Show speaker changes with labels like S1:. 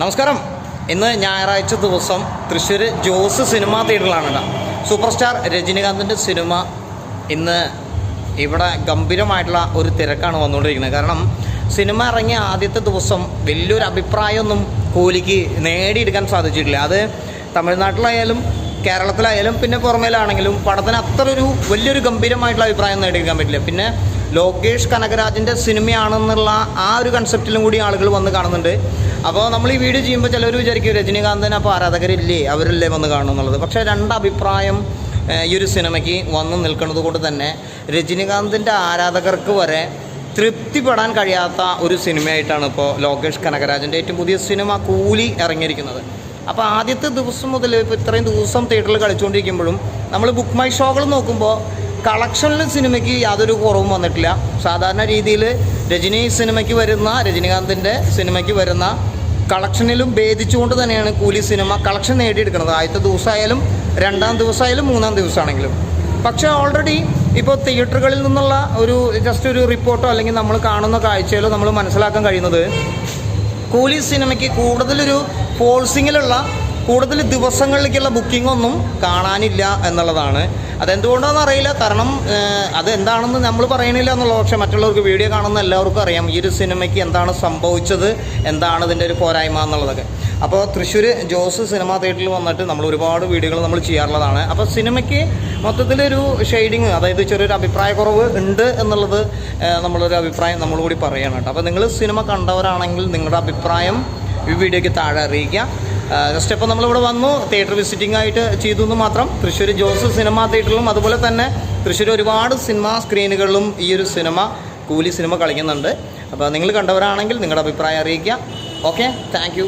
S1: നമസ്കാരം. ഇന്ന് ഞായറാഴ്ച ദിവസം തൃശ്ശൂർ ജോസ് സിനിമാ തിയേറ്ററിലാണ് സൂപ്പർ സ്റ്റാർ രജനീകാന്തിന്റെ സിനിമ ഇന്ന് ഇവിടെ ഗംഭീരമായിട്ടുള്ള ഒരു തിരക്കാണ് വന്നുകൊണ്ടിരിക്കുന്നത്. കാരണം സിനിമ ഇറങ്ങിയ ആദ്യത്തെ ദിവസം വലിയൊരു അഭിപ്രായമൊന്നും കൂലിക്ക് നേടിയെടുക്കാൻ സാധിച്ചിട്ടില്ല. അത് തമിഴ്നാട്ടിലായാലും കേരളത്തിലായാലും പിന്നെ പുറമേലാണെങ്കിലും പടത്തിന് അത്ര ഒരു വലിയൊരു ഗംഭീരമായിട്ടുള്ള അഭിപ്രായം നേടിയെടുക്കാൻ പറ്റില്ല. പിന്നെ ലോകേഷ് കനകരാജിന്റെ സിനിമയാണെന്നുള്ള ആ ഒരു കൺസെപ്റ്റിലും കൂടി ആളുകൾ വന്ന് കാണുന്നുണ്ട്. അപ്പോൾ നമ്മൾ ഈ വീഡിയോ ചെയ്യുമ്പോൾ ചിലർ വിചാരിക്കും രജനീകാന്തിന് അപ്പോൾ ആരാധകരില്ലേ? അവരല്ലേ വന്ന് കാണും എന്നുള്ളത്. പക്ഷേ രണ്ട് അഭിപ്രായം ഈ ഒരു സിനിമയ്ക്ക് വന്ന് നിൽക്കുന്നത് കൊണ്ട് തന്നെ രജനീകാന്തിന്റെ ആരാധകർക്ക് വരെ തൃപ്തിപ്പെടാൻ കഴിയാത്ത ഒരു സിനിമയായിട്ടാണ് ഇപ്പോൾ ലോകേഷ് കനകരാജന്റെ ഏറ്റവും പുതിയ സിനിമ കൂലി ഇറങ്ങിയിരിക്കുന്നത്. അപ്പോൾ ആദ്യത്തെ ദിവസം മുതൽ ഇപ്പോൾ ഇത്രയും ദിവസം തിയേറ്ററിൽ കളിച്ചുകൊണ്ടിരിക്കുമ്പോഴും നമ്മൾ ബുക്ക് മൈ ഷോകൾ നോക്കുമ്പോൾ കളക്ഷനിൽ സിനിമയ്ക്ക് യാതൊരു കുറവും വന്നിട്ടില്ല. സാധാരണ രീതിയിൽ രജനി സിനിമയ്ക്ക് വരുന്ന രജനീകാന്തിന്റെ സിനിമയ്ക്ക് വരുന്ന കളക്ഷനിലും ഭേദിച്ചുകൊണ്ട് തന്നെയാണ് കൂലി സിനിമ കളക്ഷൻ നേടിയെടുക്കുന്നത്. ആദ്യത്തെ ദിവസമായാലും രണ്ടാം ദിവസമായാലും മൂന്നാം ദിവസമാണെങ്കിലും. പക്ഷേ ഓൾറെഡി ഇപ്പോൾ തിയേറ്ററുകളിൽ നിന്നുള്ള ഒരു ജസ്റ്റ് ഒരു റിപ്പോർട്ടോ അല്ലെങ്കിൽ നമ്മൾ കാണുന്ന കാഴ്ചയിലോ നമ്മൾ മനസ്സിലാക്കാൻ കഴിയുന്നത് കൂലി സിനിമയ്ക്ക് കൂടുതലൊരു ഫോൾസിങ്ങിലുള്ള കൂടുതൽ ദിവസങ്ങളിലേക്കുള്ള ബുക്കിംഗ് ഒന്നും കാണാനില്ല എന്നുള്ളതാണ്. അതെന്തുകൊണ്ടാണെന്ന് അറിയില്ല. കാരണം അതെന്താണെന്ന് നമ്മൾ പറയണില്ല എന്നുള്ള പക്ഷേ മറ്റുള്ളവർക്ക് വീഡിയോ കാണുന്ന എല്ലാവർക്കും അറിയാം. ഈ ഒരു സിനിമയ്ക്ക് എന്താണ് സംഭവിച്ചത്? എന്താണ് ഇതിന്റെ ഒരു പോരായ്മ എന്നുള്ളതൊക്കെ. അപ്പോൾ തൃശ്ശൂർ ജോസ് സിനിമ തിയേറ്ററിൽ വന്നിട്ട് നമ്മൾ ഒരുപാട് വീഡിയോകൾ നമ്മൾ ചെയ്യാറുള്ളതാണ്. അപ്പോൾ സിനിമയ്ക്ക് മൊത്തത്തിലൊരു ഷെയ്ഡിങ് അതായത് ചെറിയൊരു അഭിപ്രായക്കുറവ് ഉണ്ട് എന്നുള്ളത് നമ്മളൊരു അഭിപ്രായം നമ്മളോട് കൂടി പറയണം കേട്ടോ. അപ്പോൾ നിങ്ങൾ സിനിമ കണ്ടവരാണെങ്കിൽ നിങ്ങളുടെ അഭിപ്രായം ഈ വീഡിയോയ്ക്ക് താഴെ അറിയിക്കുക. ജസ്റ്റ് ഇപ്പോൾ നമ്മളിവിടെ വന്നു തിയേറ്റർ വിസിറ്റിംഗ് ആയിട്ട് ചെയ്തു എന്ന് മാത്രം. തൃശ്ശൂർ ജോസ് സിനിമ തിയേറ്ററിലും അതുപോലെ തന്നെ തൃശ്ശൂർ ഒരുപാട് സിനിമാ സ്ക്രീനുകളിലും ഈ ഒരു സിനിമ കൂലി സിനിമ കളിക്കുന്നുണ്ട്. അപ്പോൾ നിങ്ങൾ കണ്ടവരാണെങ്കിൽ നിങ്ങളുടെ അഭിപ്രായം അറിയിക്കുക. Okay thank